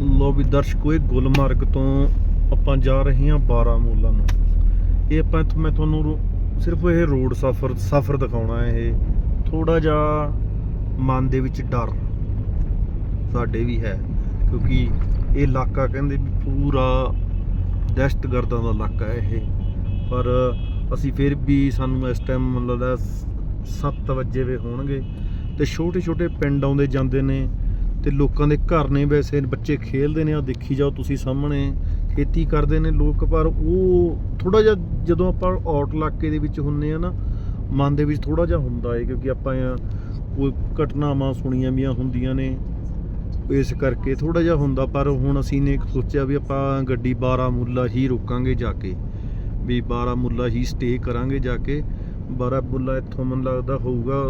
ਲੋ ਵੀ ਦਰਸ਼ਕੋ, ਇਹ ਗੁਲਮਰਗ ਤੋਂ ਆਪਾਂ ਜਾ ਰਹੇ ਹਾਂ ਬਾਰਾਮੂਲਾ ਨੂੰ। ਇਹ ਆਪਾਂ ਇੱਥੋਂ, ਮੈਂ ਤੁਹਾਨੂੰ ਰੋ- ਸਿਰਫ ਇਹ ਰੋਡ ਸਫ਼ਰ ਸਫ਼ਰ ਦਿਖਾਉਣਾ ਹੈ ਇਹ। ਥੋੜਾ ਜਿਹਾ ਮਨ ਦੇ ਵਿੱਚ ਡਰ ਸਾਡੇ ਵੀ ਹੈ, ਕਿਉਂਕਿ ਇਹ ਇਲਾਕਾ ਕਹਿੰਦੇ ਵੀ ਪੂਰਾ ਦਹਿਸ਼ਤਗਰਦਾਂ ਦਾ ਇਲਾਕਾ ਹੈ ਇਹ। ਪਰ ਅਸੀਂ ਫਿਰ ਵੀ ਸਾਨੂੰ ਇਸ ਟਾਈਮ ਮੈਨੂੰ ਲੱਗਦਾ 7 ਵਜੇ ਵੇ ਹੋਣਗੇ ਤੇ ਛੋਟੇ ਛੋਟੇ ਪਿੰਡ ਆਉਂਦੇ ਜਾਂਦੇ ਨੇ। ਤੇ ਲੋਕਾਂ ਦੇ ਘਰ ਨੇ ਵੈਸੇ ਬੱਚੇ ਖੇਲਦੇ ਨੇ ਆ ਦੇਖੀ ਜਾਓ ਤੁਸੀਂ ਸਾਹਮਣੇ, ਖੇਤੀ ਕਰਦੇ ਨੇ ਲੋਕ, ਪਰ ਉਹ ਥੋੜਾ ਜਿਹਾ ਜਦੋਂ ਆਪਾਂ ਆਊਟ ਇਲਾਕੇ ਦੇ ਵਿੱਚ ਹੁੰਨੇ ਆ ਨਾ, ਮਨ ਦੇ ਵਿੱਚ ਥੋੜਾ ਜਿਹਾ ਹੁੰਦਾ ਹੈ ਕਿਉਂਕਿ ਆਪਾਂ ਆ ਕੋਈ ਘਟਨਾਵਾਂ ਸੁਣੀਆਂ ਵੀਆਂ ਹੁੰਦੀਆਂ ਨੇ, ਇਸ ਕਰਕੇ ਥੋੜਾ ਜਿਹਾ ਹੁੰਦਾ, ਪਰ ਹੁਣ ਅਸੀਂ ਨੇ ਸੋਚਿਆ ਵੀ ਆਪਾਂ ਗੱਡੀ ਬਾਰਾਮੂਲਾ ਹੀ ਰੋਕਾਂਗੇ ਜਾ ਕੇ, ਵੀ ਬਾਰਾਮੂਲਾ ਹੀ ਸਟੇ ਕਰਾਂਗੇ ਜਾ ਕੇ ਬਾਰਾਮੂਲਾ ਇੱਥੋਂ ਮੈਨੂੰ ਲੱਗਦਾ ਹੋਊਗਾ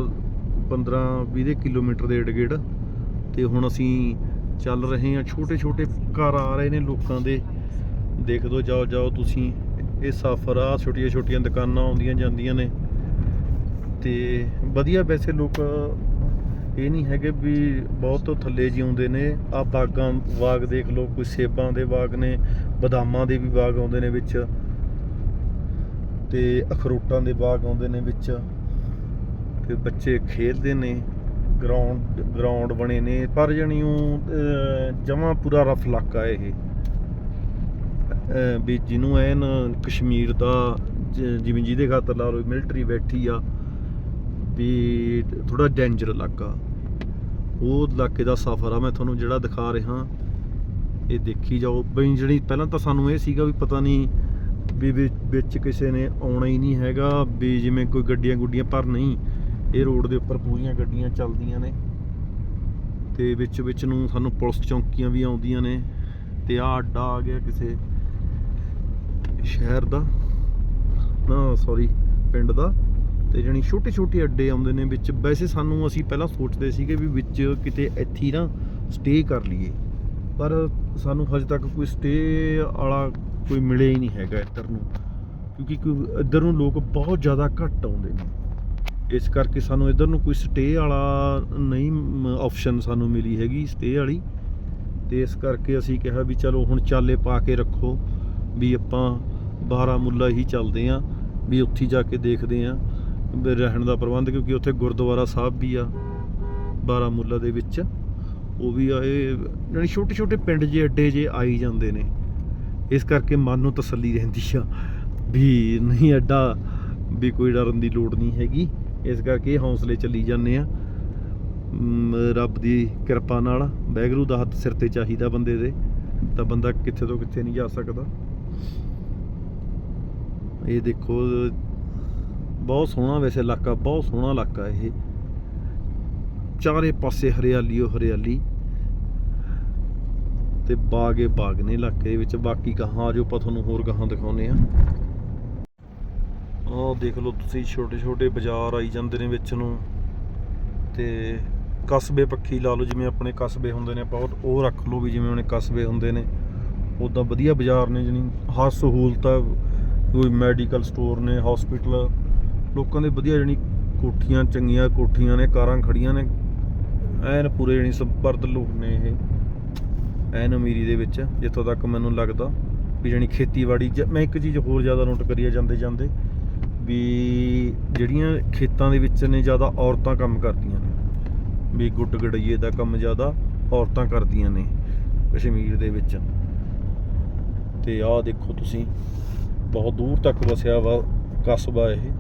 15 20 ਕਿਲੋਮੀਟਰ ਦੇ ਏੜ ਗੇੜ ਤੇ ਹੁਣ ਅਸੀਂ ਚੱਲ ਰਹੇ ਹਾਂ। ਛੋਟੇ ਛੋਟੇ ਘਰ ਆ ਰਹੇ ਨੇ ਲੋਕਾਂ ਦੇ। ਦੇਖ ਦੋ ਜਾਓ ਜਾਓ ਤੁਸੀਂ। ਇਹ ਸਫ਼ਰ ਆ, ਛੋਟੀਆਂ ਛੋਟੀਆਂ ਦੁਕਾਨਾਂ ਆਉਂਦੀਆਂ ਜਾਂਦੀਆਂ ਨੇ। ਤੇ ਵਧੀਆ ਵੈਸੇ ਲੋਕ ਇਹ ਨਹੀਂ ਹੈਗੇ ਵੀ ਬਹੁਤ ਥੱਲੇ ਜਿਉਂਦੇ ਨੇ। ਆ ਬਾਗਾਂ, ਬਾਗ ਦੇਖ ਲਓ, ਕੋਈ ਸੇਬਾਂ ਦੇ ਬਾਗ ਨੇ, ਬਦਾਮਾਂ ਦੇ ਵੀ ਬਾਗ ਆਉਂਦੇ ਨੇ ਵਿੱਚ। ਤੇ ਅਖਰੋਟਾਂ ਦੇ ਬਾਗ ਆਉਂਦੇ ਨੇ ਵਿੱਚ। ਤੇ ਬੱਚੇ ਖੇਡਦੇ ਨੇ। ਗਰਾਊਂਡ ਗਰਾਊਂਡ ਬਣੇ ਨੇ, ਪਰ ਜਣੀਓ ਜਮਾ ਪੂਰਾ ਰਫ ਇਲਾਕਾ ਇਹ। ਵੀ ਜਿਹਨੂੰ ਐਨ ਕਸ਼ਮੀਰ ਦਾ ਜਿਵੇਂ ਜਿਹਦੇ ਖਾਤਰ ਲਾ ਲਓ ਮਿਲਟਰੀ ਬੈਠੀ ਆ, ਵੀ ਥੋੜਾ ਡੇਂਜਰ ਇਲਾਕਾ। ਉਹ ਇਲਾਕੇ ਦਾ ਸਫ਼ਰ ਆ, ਮੈਂ ਤੁਹਾਨੂੰ ਜਿਹੜਾ ਦਿਖਾ ਰਿਹਾ, ਇਹ ਦੇਖੀ ਜਾਓ। ਬਈ ਜਿਹੜੀ ਪਹਿਲਾਂ ਤਾਂ ਸਾਨੂੰ ਇਹ ਸੀਗਾ ਵੀ ਪਤਾ ਨਹੀਂ ਵੀ ਵਿੱਚ ਕਿਸੇ ਨੇ ਆਉਣਾ ਹੀ ਨਹੀਂ ਹੈਗਾ, ਵੀ ਜਿਵੇਂ ਕੋਈ ਗੱਡੀਆਂ ਗੁੱਡੀਆਂ ਪਰ ਨਹੀਂ। ਇਹ ਰੋਡ ਦੇ ਉੱਪਰ ਪੂਰੀਆਂ ਗੱਡੀਆਂ ਚੱਲਦੀਆਂ ਨੇ ਤੇ ਵਿੱਚ ਵਿੱਚ ਨੂੰ ਸਾਨੂੰ ਪੁਲਿਸ ਚੌਂਕੀਆਂ ਵੀ ਆਉਂਦੀਆਂ ਨੇ ਤੇ ਆ ਅੱਡਾ ਆ ਗਿਆ ਕਿਸੇ ਸ਼ਹਿਰ ਦਾ। ਨਾ ਸੌਰੀ ਪਿੰਡ ਦਾ। ਤੇ ਜਣੀ ਛੋਟੇ ਛੋਟੇ ਅੱਡੇ ਆਉਂਦੇ ਨੇ ਵਿੱਚ। ਵੈਸੇ ਸਾਨੂੰ ਅਸੀਂ ਪਹਿਲਾਂ ਸੋਚਦੇ ਸੀਗੇ ਵੀ ਵਿੱਚ ਕਿਤੇ ਇੱਥੇ ਨਾ ਸਟੇ ਕਰ ਲਈਏ। ਪਰ ਸਾਨੂੰ ਹਜੇ ਤੱਕ ਕੋਈ ਸਟੇ ਵਾਲਾ ਕੋਈ ਮਿਲਿਆ ਹੀ ਨਹੀਂ ਹੈਗਾ ਇੱਧਰ ਨੂੰ। ਕਿਉਂਕਿ ਕੋਈ ਇੱਧਰ ਨੂੰ ਲੋਕ ਬਹੁਤ ਜ਼ਿਆਦਾ ਘੱਟ ਆਉਂਦੇ ਨੇ। ਇਸ ਕਰਕੇ ਸਾਨੂੰ ਇੱਧਰ ਨੂੰ ਕੋਈ ਸਟੇ ਵਾਲਾ ਨਹੀਂ ਆਪਸ਼ਨ ਸਾਨੂੰ ਮਿਲੀ ਹੈਗੀ ਸਟੇ ਵਾਲੀ। ਤੇ ਇਸ ਕਰਕੇ ਅਸੀਂ ਕਿਹਾ ਵੀ ਚਲੋ ਹੁਣ ਚਾਲੇ ਪਾ ਕੇ ਰੱਖੋ ਵੀ ਆਪਾਂ ਬਾਰਾਮੂਲਾ ਹੀ ਚੱਲਦੇ ਆਂ ਵੀ ਉੱਥੇ ਜਾ ਕੇ ਦੇਖਦੇ ਆਂ ਰਹਿਣ ਦਾ ਪ੍ਰਬੰਧ, ਕਿਉਂਕਿ ਉੱਥੇ ਗੁਰਦੁਆਰਾ ਸਾਹਿਬ ਵੀ ਆ ਬਾਰਾਮੂਲਾ ਦੇ ਵਿੱਚ। ਉਹ ਵੀ ਆ, ਇਹ ਜਾਣੀ ਛੋਟੇ ਛੋਟੇ ਪਿੰਡ ਜੇ ਅੱਡੇ ਜੇ ਆਈ ਜਾਂਦੇ ਨੇ। ਇਸ ਕਰਕੇ ਮਨ ਨੂੰ ਤਸੱਲੀ ਰਹਿੰਦੀ ਆ ਵੀ ਨਹੀਂ ਐਡਾ ਵੀ ਕੋਈ ਡਰਨ ਦੀ ਲੋੜ ਨਹੀਂ ਹੈਗੀ। ਇਸ ਕਰਕੇ ਹੌਸਲੇ ਚੱਲੀ ਜਾਂਦੇ ਆ। ਰੱਬ ਦੀ ਕਿਰਪਾ ਨਾਲ ਵੈਗਰੂ ਦਾ ਹੱਥ ਸਿਰ ਤੇ ਚਾਹੀਦਾ ਬੰਦੇ ਦੇ, ਤਾਂ ਬੰਦਾ ਕਿੱਥੇ ਤੋਂ ਕਿੱਥੇ ਨਹੀਂ ਜਾ ਸਕਦਾ। ਇਹ ਦੇਖੋ, ਬਹੁਤ ਸੋਹਣਾ ਵੈਸੇ ਇਲਾਕਾ, ਬਹੁਤ ਸੋਹਣਾ ਇਲਾਕਾ ਇਹ। ਚਾਰੇ ਪਾਸੇ ਹਰਿਆਲੀ ਓ ਹਰਿਆਲੀ। ਤੇ ਬਾਗੇ ਬਾਗ ਨੇ ਇਲਾਕੇ ਵਿੱਚ। ਬਾਕੀ ਗਾਹਾਂ ਆ ਜੋ ਆਪਾਂ ਤੁਹਾਨੂੰ ਹੋਰ ਗਾਹਾਂ ਦਿਖਾਉਨੇ ਆ। ਆਹ ਦੇਖ ਲਓ ਤੁਸੀਂ ਛੋਟੇ ਛੋਟੇ ਬਾਜ਼ਾਰ ਆਈ ਜਾਂਦੇ ਨੇ ਵਿੱਚ ਨੂੰ। ਤੇ ਕਸਬੇ ਪੱਖੀ ਲਾ ਲਓ, ਜਿਵੇਂ ਆਪਣੇ ਕਸਬੇ ਹੁੰਦੇ ਨੇ ਬਹੁਤ ਉਹ ਰੱਖ ਲਓ ਵੀ ਜਿਵੇਂ ਉਹਨੇ ਕਸਬੇ ਹੁੰਦੇ ਨੇ। ਉਦਾਂ ਵਧੀਆ ਬਾਜ਼ਾਰ ਨੇ ਜਣੀ। ਹਰ ਸਹੂਲਤ ਆ, ਕੋਈ ਮੈਡੀਕਲ ਸਟੋਰ ਨੇ ਹਸਪੀਟਲ ਲੋਕਾਂ ਦੇ ਵਧੀਆ ਜਣੀ ਕੋਠੀਆਂ ਚੰਗੀਆਂ, ਕੋਠੀਆਂ ਨੇ, ਕਾਰਾਂ ਖੜੀਆਂ ਨੇ। ਐਨ ਪੂਰੇ ਜਣੀ ਸੰਪਰਦ ਲੋਕ ਨੇ ਇਹ। ਐਨ ਅਮੀਰੀ ਦੇ ਵਿੱਚ, ਜਿੱਥੋਂ ਤੱਕ ਮੈਨੂੰ ਲੱਗਦਾ ਵੀ ਜਣੀ ਖੇਤੀਬਾੜੀ 'ਚ- ਮੈਂ ਇੱਕ ਚੀਜ਼ ਹੋਰ ਜ਼ਿਆਦਾ ਨੋਟ ਕਰੀਆ ਜਾਂਦੇ ਜਾਂਦੇ ਵੀ ਜਿਹੜੀਆਂ ਖੇਤਾਂ ਦੇ ਵਿੱਚ ਨੇ ਜ਼ਿਆਦਾ ਔਰਤਾਂ ਕੰਮ ਕਰਦੀਆਂ ਨੇ। ਵੀ ਗੁੱਟ ਗੜਈਏ ਦਾ ਕੰਮ ਜ਼ਿਆਦਾ ਔਰਤਾਂ ਕਰਦੀਆਂ ਨੇ ਕਸ਼ਮੀਰ ਦੇ ਵਿੱਚ। ਤੇ ਆਹ ਦੇਖੋ ਤੁਸੀਂ ਬਹੁਤ ਦੂਰ ਤੱਕ ਵਸਿਆ ਵਾ ਕਸਬਾ ਇਹ।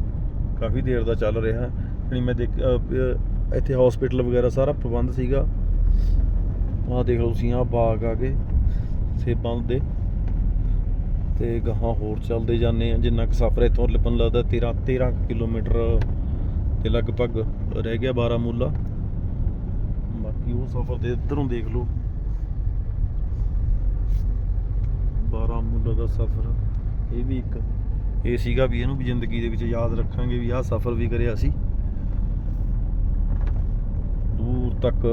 ਕਾਫੀ ਦੇਰ ਦਾ ਚੱਲ ਰਿਹਾ। ਯਾਨੀ ਮੈਂ ਦੇਖ ਅਹ, ਇੱਥੇ ਹਸਪੀਟਲ ਵਗੈਰਾ ਸਾਰਾ ਪ੍ਰਬੰਧ ਸੀਗਾ। ਆਹ ਦੇਖ ਲਓ ਤੁਸੀਂ ਆਹ ਬਾਗ ਆ ਗਏ। ਸੇਬਾਂ ਦੇ ਤੇ ਗਾਹਾਂ ਹੋਰ ਚੱਲਦੇ ਜਾਂਦੇ ਆ ਜਿੰਨਾ ਕੁ ਸਫ਼ਰ ਇੱਥੋਂ ਲੱਭਣ ਲੱਗਦਾ 13 13 ਕਿਲੋਮੀਟਰ ਤੇ ਲਗਭਗ ਰਹਿ ਗਿਆ ਬਾਰਾਮੂਲਾ। ਬਾਕੀ ਉਹ ਸਫ਼ਰ ਦੇ ਇੱਧਰੋਂ ਦੇਖ ਲਓ। ਬਾਰਾਮੂਲਾ ਦਾ ਸਫ਼ਰ, ਇਹ ਵੀ ਇੱਕ, ਇਹ ਸੀਗਾ ਵੀ ਇਹਨੂੰ ਵੀ ਜ਼ਿੰਦਗੀ ਦੇ ਵਿੱਚ ਯਾਦ ਰੱਖਾਂਗੇ ਵੀ ਆਹ ਸਫ਼ਰ ਵੀ ਕਰਿਆ ਸੀ। ਦੂਰ ਤੱਕ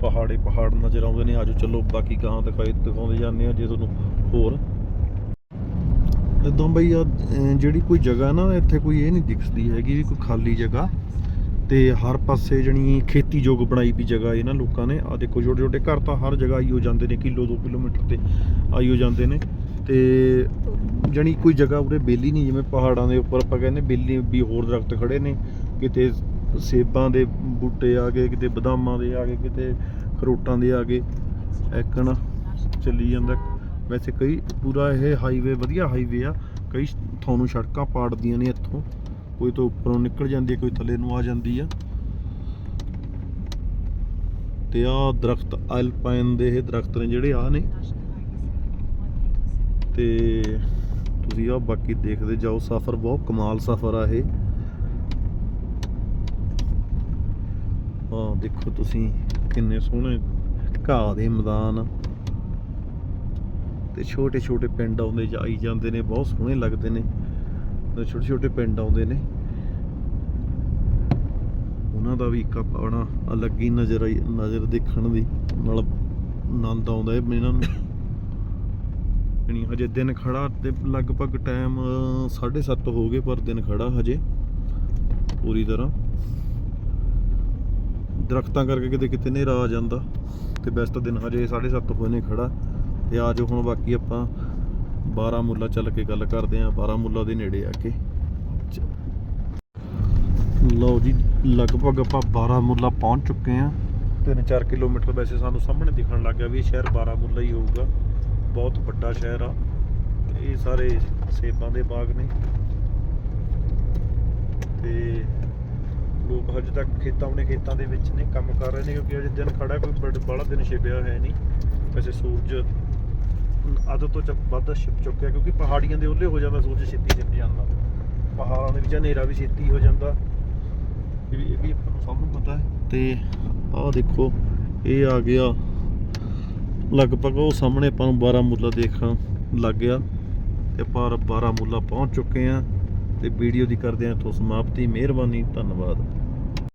ਪਹਾੜੇ ਪਹਾੜ ਨਜ਼ਰ ਆਉਂਦੇ ਨੇ। ਆਜੋ ਚੱਲੋ, ਬਾਕੀ ਕਹਾਂ ਦਿਖਾਈ ਦਿਖਾਉਂਦੇ ਜਾਂਦੇ ਆ ਜੇ ਤੁਹਾਨੂੰ ਹੋਰ ਇਦਾਂ ਬਈ ਆ ਜਿਹੜੀ ਕੋਈ ਜਗ੍ਹਾ ਨਾ, ਇੱਥੇ ਕੋਈ ਇਹ ਨਹੀਂ ਦਿਖਦੀ ਹੈਗੀ ਵੀ ਕੋਈ ਖਾਲੀ ਜਗ੍ਹਾ। ਤੇ ਹਰ ਪਾਸੇ ਜਣੀ ਖੇਤੀਯੋਗ ਬਣਾਈ ਵੀ ਜਗ੍ਹਾ ਇਹਨਾਂ ਲੋਕਾਂ ਨੇ। ਆ ਦੇਖੋ ਛੋਟੇ ਛੋਟੇ ਘਰ ਤਾਂ ਹਰ ਜਗ੍ਹਾ ਆਈ ਹੋ ਜਾਂਦੇ ਨੇ, ਕਿਲੋ 2 ਕਿਲੋਮੀਟਰ ਤੇ ਆਈਓ ਜਾਂਦੇ ਨੇ। ਤੇ ਜਣੀ ਕੋਈ ਜਗ੍ਹਾ ਉਰੇ ਬੇਲੀ ਨਹੀਂ, ਜਿਵੇਂ ਪਹਾੜਾਂ ਦੇ ਉੱਪਰ ਆਪਾਂ ਕਹਿੰਦੇ ਬੇਲੀ ਵੀ ਹੋਰ ਦਰਖਤ ਖੜੇ ਨੇ। ਕਿਤੇ ਸੇਬਾਂ ਦੇ ਬੂਟੇ ਆ ਗਏ, ਕਿਤੇ ਬਦਾਮਾਂ ਦੇ ਆ ਗਏ, ਕਿਤੇ ਖਰੋਟਾਂ ਦੇ ਆ ਗਏ। ਐਕਣ ਚੱਲੀ ਜਾਂਦਾ ਵੈਸੇ ਕਈ ਪੂਰਾ ਇਹ ਹਾਈਵੇ ਵਧੀਆ ਹਾਈਵੇ ਆ, ਕਈ ਤੁਹਾਨੂੰ ਸੜਕਾਂ ਪਾੜਦੀਆਂ ਨੇ ਇੱਥੋਂ, ਕੋਈ ਤੋਂ ਉੱਪਰੋਂ ਨਿਕਲ ਜਾਂਦੀ ਹੈ, ਕੋਈ ਥੱਲੇ ਨੂੰ ਆ ਜਾਂਦੀ ਆ। ਤੇ ਆ ਦਰਖਤ ਐਲਪਾਈਨ ਦੇ ਇਹ ਦਰਖਤ ਨੇ ਜਿਹੜੇ ਆ ਨੇ। ਤੇ ਤੁਸੀਂ ਆ ਬਾਕੀ ਦੇਖਦੇ ਜਾਓ, ਸਫ਼ਰ ਬਹੁਤ ਕਮਾਲ ਸਫ਼ਰ ਆ ਇਹ। ਆ ਦੇਖੋ ਤੁਸੀਂ ਕਿੰਨੇ ਸੋਹਣੇ ਘਾਹ ਦੇ ਮੈਦਾਨ ਤੇ ਛੋਟੇ ਛੋਟੇ ਪਿੰਡ ਆਉਂਦੇ ਜਾਈ ਜਾਂਦੇ ਨੇ, ਬਹੁਤ ਸੋਹਣੇ ਲੱਗਦੇ ਨੇ। ਛੋਟੇ ਛੋਟੇ ਪਿੰਡ ਆਉਂਦੇ ਨੇ। ਉਹਨਾਂ ਦਾ ਵੀ ਇੱਕ ਆਪਣਾ ਅਲੱਗ ਹੀ ਨਜ਼ਰ ਆਈ, ਨਜ਼ਰ ਦੇਖਣ ਦੀ ਨਾਲ ਆਨੰਦ ਆਉਂਦਾ ਹੈ ਇਹਨਾਂ ਨੂੰ। ਨਹੀਂ ਹਜੇ ਦਿਨ ਖੜਾ ਤੇ ਲਗਭਗ ਟਾਈਮ 7:30 ਹੋ ਗਏ ਪਰ ਦਿਨ ਖੜਾ ਹਜੇ, ਪੂਰੀ ਤਰ੍ਹਾਂ। ਦਰਖਤਾਂ ਕਰਕੇ ਕਿਤੇ ਕਿਤੇ ਹਨੇਰਾ ਆ ਜਾਂਦਾ ਤੇ ਵੈਸੇ ਤਾਂ ਦਿਨ ਹਜੇ 7:30 ਹੋਏ ਨੇ ਖੜਾ। ਤੇ ਆ ਜੋ ਹੁਣ ਬਾਕੀ ਆਪਾਂ ਬਾਰਾਮੂਲਾ ਚੱਲ ਕੇ ਗੱਲ ਕਰਦੇ ਆਂ ਬਾਰਾਮੂਲਾ ਦੇ ਨੇੜੇ ਆ ਕੇ। ਲਓ ਜੀ, ਲਗਭਗ ਆਪਾਂ ਬਾਰਾਮੂਲਾ ਪਹੁੰਚ ਚੁੱਕੇ ਆਂ 3-4 ਕਿਲੋਮੀਟਰ ਵੈਸੇ ਸਾਨੂੰ ਸਾਹਮਣੇ ਦਿਖਣ ਲੱਗ ਗਿਆ ਵੀ ਇਹ ਸ਼ਹਿਰ ਬਾਰਾਮੂਲਾ ਹੀ ਹੋਊਗਾ। ਬਹੁਤ ਵੱਡਾ ਸ਼ਹਿਰ ਆ। ਇਹ ਸਾਰੇ ਸੇਬਾਂ ਦੇ ਬਾਗ ਨੇ। ਤੇ ਲੋਕ ਹਜੇ ਤੱਕ ਖੇਤਾਂ ਆਪਣੇ ਖੇਤਾਂ ਦੇ ਵਿੱਚ ਨੇ, ਕੰਮ ਕਰ ਰਹੇ ਨੇ, ਕਿਉਂਕਿ ਅਜੇ ਦਿਨ ਖੜਾ ਕੋਈ ਬੜ- ਬਾਹਲਾ ਦਿਨ ਛਿਪਿਆ ਹੋਇਆ ਨਹੀਂ। ਵੈਸੇ ਸੂਰਜ ਅੱਧ ਤੋਂ ਚ- ਵੱਧ ਛਿਪ ਚੁੱਕਿਆ ਕਿਉਂਕਿ ਪਹਾੜੀਆਂ ਦੇ ਉੱਲੇ ਹੋ ਜਾਂਦਾ ਸੂਰਜ ਛੇਤੀ ਛਿਪ ਜਾਂਦਾ। ਪਹਾੜਾਂ ਦੇ ਵਿੱਚ ਹਨੇਰਾ ਵੀ ਛੇਤੀ ਹੋ ਜਾਂਦਾ। ਇਹ ਵੀ ਇਹ ਵੀ ਆਪਾਂ ਨੂੰ ਸਭ ਨੂੰ ਪਤਾ ਹੈ। ਤੇ ਆਹ ਦੇਖੋ, ਇਹ ਆ ਗਿਆ। ਲਗਭਗ ਉਹ ਸਾਹਮਣੇ ਆਪਾਂ ਨੂੰ ਬਾਰਾਮੂਲਾ ਦੇਖਣ ਲੱਗ ਗਿਆ। ਤੇ ਆਪਾਂ ਬਾਰਾਮੂਲਾ ਪਹੁੰਚ ਚੁੱਕੇ ਆ ਤੇ ਵੀਡੀਓ ਦੀ ਕਰਦੇ ਆ ਇੱਥੋਂ ਸਮਾਪਤੀ। ਮਿਹਰਬਾਨੀ, ਧੰਨਵਾਦ।